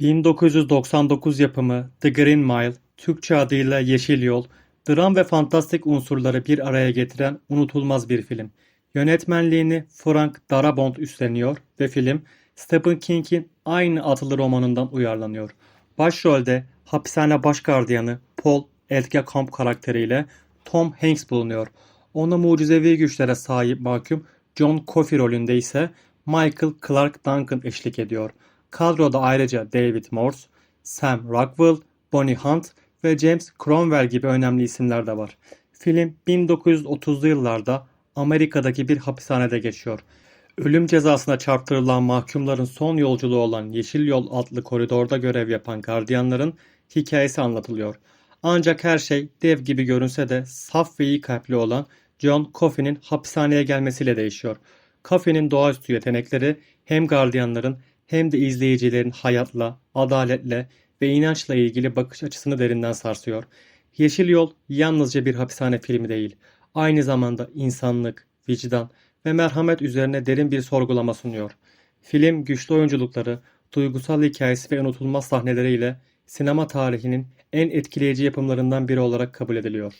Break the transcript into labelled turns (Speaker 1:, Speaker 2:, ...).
Speaker 1: 1999 yapımı The Green Mile, Türkçe adıyla Yeşil Yol, dram ve fantastik unsurları bir araya getiren unutulmaz bir film. Yönetmenliğini Frank Darabont üstleniyor ve film Stephen King'in aynı adlı romanından uyarlanıyor. Başrolde hapishane başgardiyanı Paul Edgecombe karakteriyle Tom Hanks bulunuyor. Ona mucizevi güçlere sahip mahkum John Coffey rolünde ise Michael Clark Duncan eşlik ediyor. Kadroda ayrıca David Morse, Sam Rockwell, Bonnie Hunt ve James Cromwell gibi önemli isimler de var. Film 1930'lu yıllarda Amerika'daki bir hapishanede geçiyor. Ölüm cezasına çarptırılan mahkumların son yolculuğu olan Yeşil Yol adlı koridorda görev yapan gardiyanların hikayesi anlatılıyor. Ancak her şey dev gibi görünse de saf ve iyi kalpli olan John Coffey'nin hapishaneye gelmesiyle değişiyor. Coffey'nin doğaüstü yetenekleri hem gardiyanların hem de izleyicilerin hayatla, adaletle ve inançla ilgili bakış açısını derinden sarsıyor. Yeşil Yol yalnızca bir hapishane filmi değil, aynı zamanda insanlık, vicdan ve merhamet üzerine derin bir sorgulama sunuyor. Film güçlü oyunculukları, duygusal hikayesi ve unutulmaz sahneleriyle sinema tarihinin en etkileyici yapımlarından biri olarak kabul ediliyor.